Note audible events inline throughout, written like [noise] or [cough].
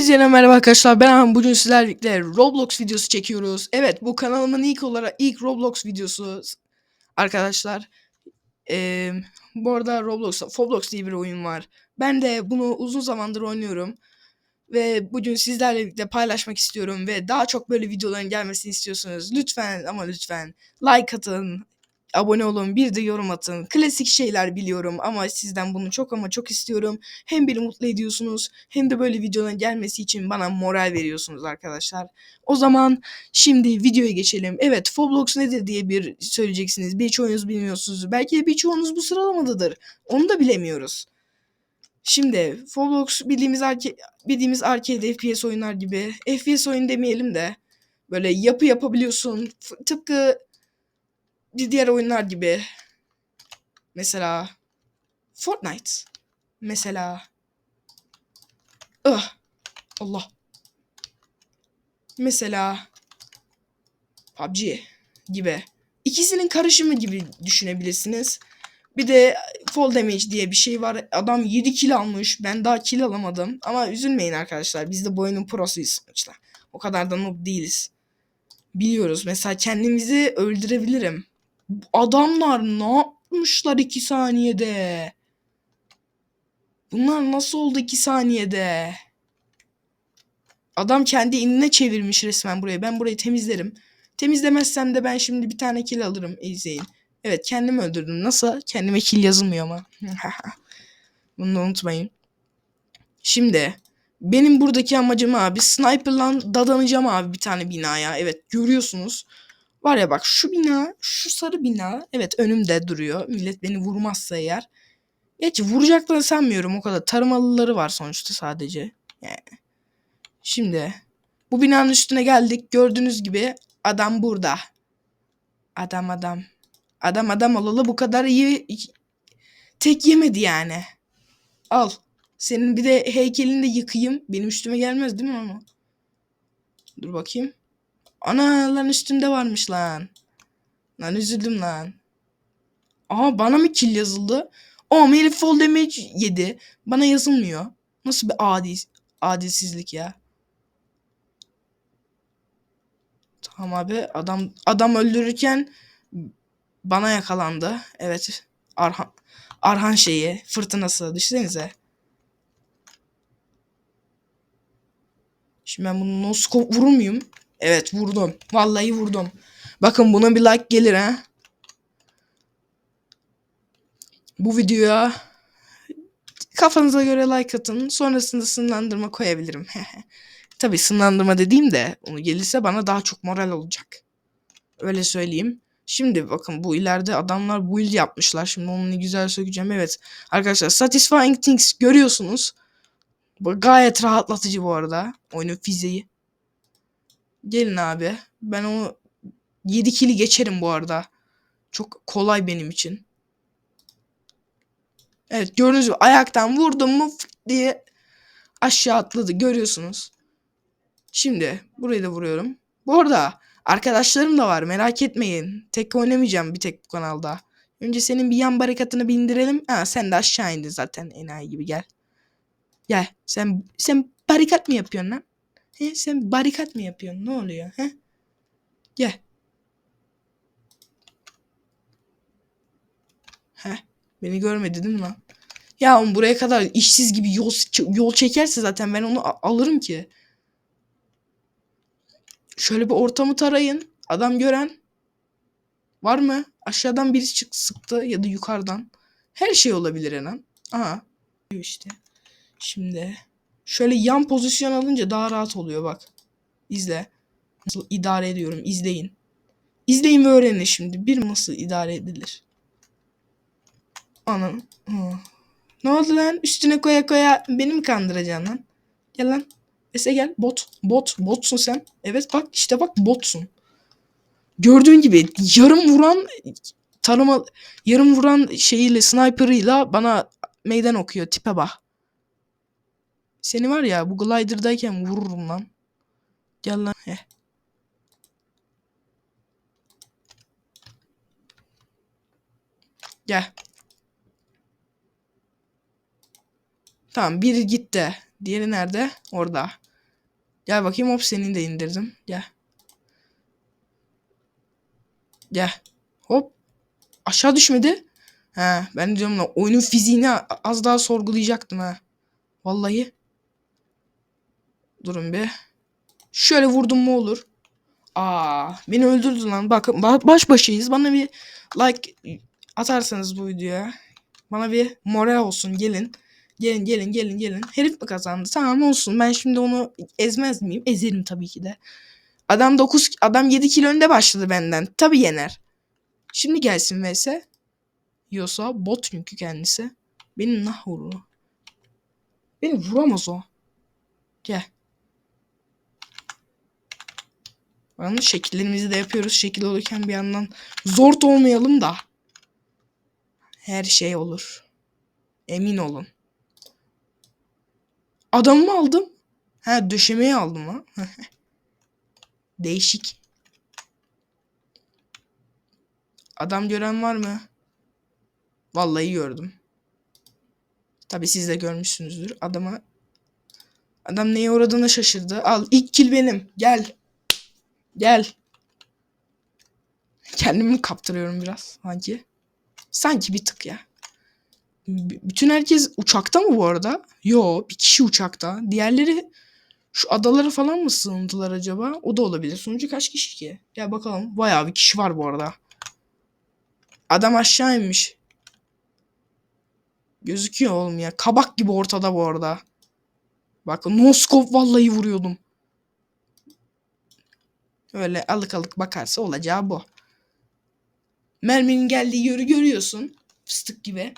Herkese merhaba arkadaşlar ben Ahmet. bugün sizlerle Roblox videosu çekiyoruz. Evet bu kanalımın ilk olarak ilk Roblox videosu arkadaşlar. Ee, bu arada Roblox, Roblox diye bir oyun var. Ben de bunu uzun zamandır oynuyorum. Ve bugün sizlerle birlikte paylaşmak istiyorum ve daha çok böyle videoların gelmesini istiyorsanız lütfen ama lütfen like atın, abone olun, bir de yorum atın. Klasik şeyler biliyorum ama sizden bunu çok ama çok istiyorum. Hem beni mutlu ediyorsunuz hem de böyle videoların gelmesi için bana moral veriyorsunuz arkadaşlar. O zaman şimdi videoya geçelim. Evet Roblox nedir diye bir söyleyeceksiniz. Birçoğunuz bilmiyorsunuz. Belki de birçoğunuz bu sıralamadadır. Onu da bilemiyoruz. Şimdi Roblox bildiğimiz arke bildiğimiz arcade FPS oyunlar gibi. FPS oyun demeyelim de böyle yapı yapabiliyorsun. Tıpkı diğer oyunlar gibi. Mesela Fortnite. Mesela Ah. Allah. Mesela PUBG gibi. İkisinin karışımı gibi düşünebilirsiniz. Bir de fall damage diye bir şey var. Adam 7 kill almış. Ben daha kill alamadım. Ama üzülmeyin arkadaşlar. Biz de bu prosuyuz sonuçta. O kadar da noob değiliz. Biliyoruz. Mesela kendimizi öldürebilirim. Adamlar ne yapmışlar 2 saniyede? Bunlar nasıl oldu 2 saniyede? Adam kendi inine çevirmiş resmen burayı. Ben burayı temizlerim. Temizlemezsem de ben şimdi bir tane kill alırım. İzleyin. Evet kendimi öldürdüm. Nasıl? Kendime kill yazılmıyor ama. [laughs] Bunu da unutmayın. Şimdi benim buradaki amacım abi sniper'la dadanacağım abi bir tane binaya. Evet görüyorsunuz. Var ya bak şu bina, şu sarı bina evet önümde duruyor. Millet beni vurmazsa eğer. Gerçi vuracaklarını sanmıyorum o kadar. Tarımalıları var sonuçta sadece. Yani. Şimdi bu binanın üstüne geldik. Gördüğünüz gibi adam burada. Adam adam. Adam adam olalı bu kadar iyi tek yemedi yani. Al. Senin bir de heykelini de yıkayım. Benim üstüme gelmez değil mi ama? Dur bakayım. Ana lan üstünde varmış lan. Lan üzüldüm lan. Aha bana mı kill yazıldı? O herif fall damage yedi. Bana yazılmıyor. Nasıl bir adi adilsizlik ya. Tamam abi adam adam öldürürken bana yakalandı. Evet. Arhan Arhan şeyi fırtınası düşünsenize. Şimdi ben bunu no scope vurur muyum? Evet vurdum. Vallahi vurdum. Bakın buna bir like gelir ha. Bu videoya kafanıza göre like atın. Sonrasında sınırlandırma koyabilirim. [laughs] Tabi sınırlandırma dediğim de onu gelirse bana daha çok moral olacak. Öyle söyleyeyim. Şimdi bakın bu ileride adamlar build yapmışlar. Şimdi onu güzel sökeceğim. Evet arkadaşlar Satisfying Things görüyorsunuz. Bu gayet rahatlatıcı bu arada. Oyunun fiziği. Gelin abi. Ben onu 7 kili geçerim bu arada. Çok kolay benim için. Evet gördüğünüz gibi ayaktan vurdum mu diye aşağı atladı görüyorsunuz. Şimdi burayı da vuruyorum. Bu arada arkadaşlarım da var merak etmeyin. Tek oynamayacağım bir tek bu kanalda. Önce senin bir yan barikatını bindirelim. Ha sen de aşağı indin zaten enayi gibi gel. Gel sen sen barikat mı yapıyorsun lan? He, sen barikat mı yapıyorsun? Ne oluyor? He? Gel. He. Beni görmedi değil mi lan? Ya oğlum buraya kadar işsiz gibi yol yol çekerse zaten ben onu alırım ki. Şöyle bir ortamı tarayın. Adam gören var mı? Aşağıdan birisi çık sıktı ya da yukarıdan. Her şey olabilir Enan. Aha. işte. Şimdi şöyle yan pozisyon alınca daha rahat oluyor bak. İzle. Nasıl idare ediyorum izleyin. İzleyin ve öğrenin şimdi. Bir nasıl idare edilir. Anam. Ne oldu lan? Üstüne koya koya beni mi kandıracaksın lan? Gel lan. Ese gel. Bot. Bot. Botsun sen. Evet bak işte bak botsun. Gördüğün gibi yarım vuran tarıma yarım vuran şeyiyle sniper'ıyla bana meydan okuyor. Tipe bak. Seni var ya bu glider'dayken vururum lan. Gel lan. Heh. Gel. Tamam biri gitti. Diğeri nerede? Orada. Gel bakayım hop seni de indirdim. Gel. Gel. Hop. Aşağı düşmedi. He ben diyorum lan oyunun fiziğini az daha sorgulayacaktım ha. Vallahi. Durun bir. Şöyle vurdum mu olur. Aa, beni öldürdü lan. Bakın ba- baş başayız. Bana bir like atarsanız bu videoya. Bana bir moral olsun. Gelin. Gelin gelin gelin gelin. Herif mi kazandı? Tamam olsun. Ben şimdi onu ezmez miyim? Ezerim tabii ki de. Adam 9 adam 7 kilo önde başladı benden. Tabii yener. Şimdi gelsin vs. Yiyorsa bot çünkü kendisi. Beni nah vurur. Beni vuramaz o. Gel. Bakın şekillerimizi de yapıyoruz. Şekil olurken bir yandan zor olmayalım da. Her şey olur. Emin olun. Adamı aldım. Ha döşemeyi aldım ha. [laughs] Değişik. Adam gören var mı? Vallahi gördüm. Tabi siz de görmüşsünüzdür. Adama Adam neye uğradığına şaşırdı. Al ilk kill benim. Gel. Gel. Kendimi kaptırıyorum biraz sanki. Sanki bir tık ya. B- bütün herkes uçakta mı bu arada? Yo, bir kişi uçakta. Diğerleri şu adalara falan mı sığındılar acaba? O da olabilir. Sonucu kaç kişi ki? Gel bakalım. Bayağı bir kişi var bu arada. Adam aşağı inmiş. Gözüküyor oğlum ya. Kabak gibi ortada bu arada. Bak no scope vallahi vuruyordum. Öyle alık alık bakarsa olacağı bu. Merminin geldiği yeri görüyorsun. Fıstık gibi.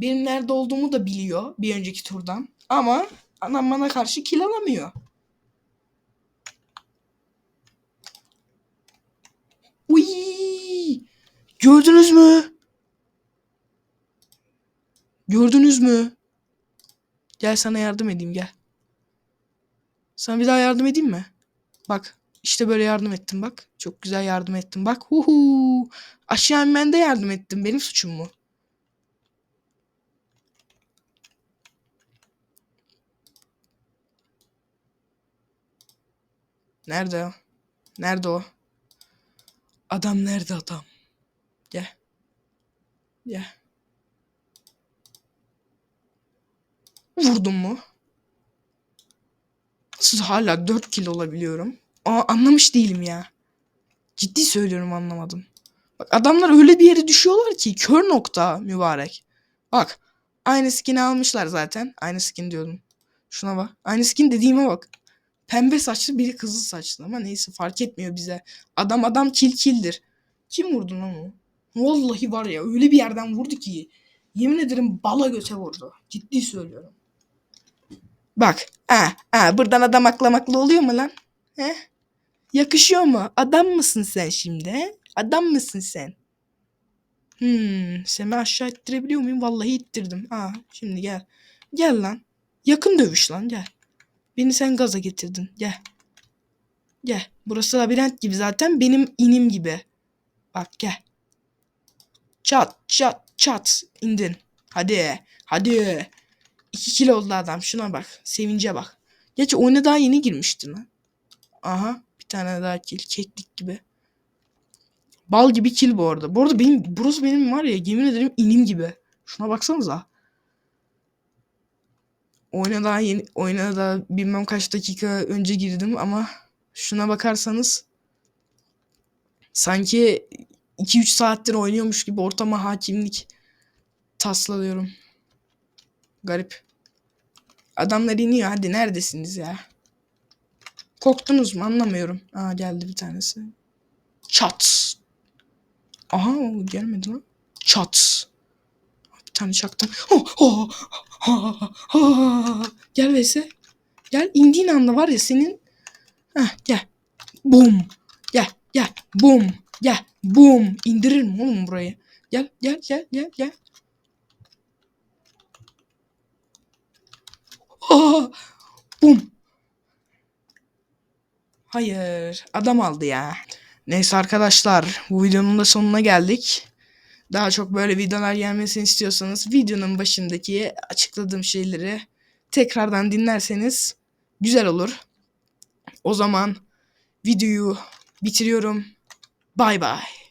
Benim nerede olduğumu da biliyor bir önceki turdan. Ama anam bana karşı kill alamıyor. Uy! Gördünüz mü? Gördünüz mü? Gel sana yardım edeyim gel. Sana bir daha yardım edeyim mi? Bak işte böyle yardım ettim bak. Çok güzel yardım ettim bak. Huhu. Aşağı inmende yardım ettim. Benim suçum mu? Nerede o? Nerede o? Adam nerede adam? Gel. Gel. Vurdum mu? Nasıl hala 4 kill olabiliyorum? Aa anlamış değilim ya. Ciddi söylüyorum anlamadım. Bak adamlar öyle bir yere düşüyorlar ki kör nokta mübarek. Bak aynı skin'i almışlar zaten. Aynı skin diyordum. Şuna bak. Aynı skin dediğime bak. Pembe saçlı biri kızıl saçlı ama neyse fark etmiyor bize. Adam adam kil kildir. Kim vurdu lan onu? Vallahi var ya öyle bir yerden vurdu ki. Yemin ederim bala göte vurdu. Ciddi söylüyorum. Bak. Ha, ha, buradan adam aklamakla oluyor mu lan? He? Yakışıyor mu? Adam mısın sen şimdi? Adam mısın sen? Hmm, seni aşağı ittirebiliyor muyum? Vallahi ittirdim. Ha, şimdi gel. Gel lan. Yakın dövüş lan gel. Beni sen gaza getirdin. Gel. Gel. Burası labirent gibi zaten. Benim inim gibi. Bak gel. Çat çat çat. indin. Hadi. Hadi. 2 kilo oldu adam. Şuna bak. Sevince bak. Gerçi oyuna daha yeni girmişti lan. Aha. Bir tane daha kill. Keklik gibi. Bal gibi kill bu arada. Bu arada benim, burası benim var ya yemin ederim inim gibi. Şuna baksanıza. Oyuna daha yeni, oyuna da bilmem kaç dakika önce girdim ama şuna bakarsanız sanki 2-3 saattir oynuyormuş gibi ortama hakimlik taslalıyorum. Garip. Adamlar iniyor. Hadi neredesiniz ya? Korktunuz mu? Anlamıyorum. Aa geldi bir tanesi. Çat. Aha o gelmedi lan. Çat. Bir tane çaktım. Oh, oh, oh, oh. Gel Vese. Gel indiğin anda var ya senin. Heh, gel. Bum. Gel gel. Bum. Gel. Bum. İndiririm oğlum burayı. Gel gel gel gel gel. Aa, bum. Hayır. Adam aldı ya. Neyse arkadaşlar. Bu videonun da sonuna geldik. Daha çok böyle videolar gelmesini istiyorsanız videonun başındaki açıkladığım şeyleri tekrardan dinlerseniz güzel olur. O zaman videoyu bitiriyorum. Bay bay.